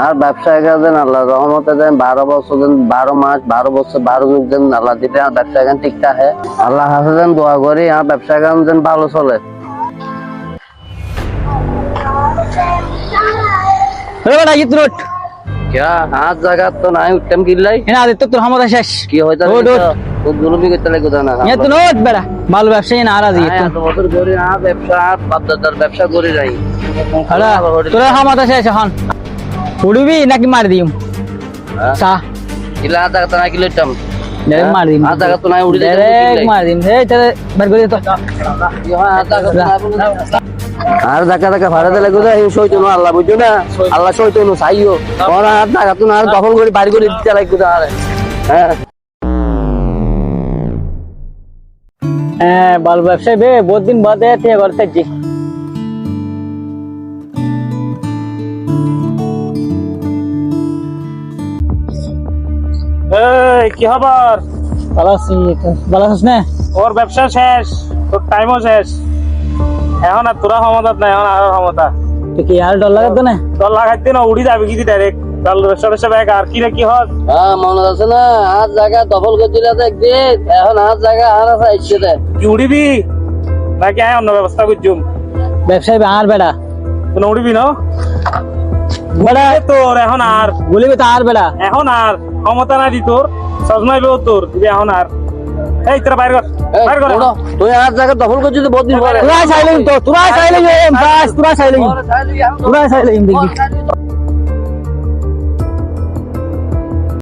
আর ব্যবসায় গেছেন আল্লাহ রহমতে দেন বারো বছর দেন বারো মাস বারো বছর বারো যুগ দেন আল্লাহ দিবে আর ব্যবসায় গান ঠিক থাকে। আল্লাহ হাসে দেন দোয়া করি আর ব্যবসায় গান যেন ভালো চলে। ব্যবসা করি নাই। তোর হামাদা শেষ এখন। আধা কথা না কিলো ইটাম ডাইরেক্ট মার দিম। আধা কথা নাই উড়ি ডাইরেক্ট মার দিম। হে চলে বের করে তো। আর দেখা দেখা ভাড়া দিলে কোথায় সইতো না আল্লাহ বুঝছ না। আল্লাহ সইতো না চাইও। ওরা আর দেখা তো না দখল করে বাড়ি করে দিতে লাগে কোথায় আর। হ্যাঁ। হ্যাঁ ভালো ব্যবসায়ী বে বহুত দিন বাদে থেকে করতে কি খবর? ভালো আছি ভালো আছিস না? ওর ব্যবসা শেষ তোর টাইমও শেষ। এখন আর তোরা ক্ষমতা নাই এখন আর ক্ষমতা। তুই কি আর লাগাতো না? তোর লাগাইতে না উড়ি যাবি কি ডাইরেক্ট তার ব্যবসা ব্যবসা ব্যাগ আর কি না কি হস হ্যাঁ মনে আছে না আর জায়গা দখল করে দিলে তো একদিন এখন আর জায়গা আর আছে ইচ্ছে দেয় কি উড়িবি? নাকি আয় অন্য ব্যবস্থা করছুম। ব্যবসায়ী আর বেটা তুই উড়িবি না? বেটা তোর এখন আর। বলিবি তো আর এখন আর ক্ষমতা নাই দি তোর। সজমাইবেও তোর দিবি এখন আর এই তোরা বাইর কর বাইর কর তুই আর জায়গা দখল করছিস তো বহুত দিন পরে তুই চাইলে তো তুরা চাইলে বাস তুই চাইলে তুই চাইলে দেখবি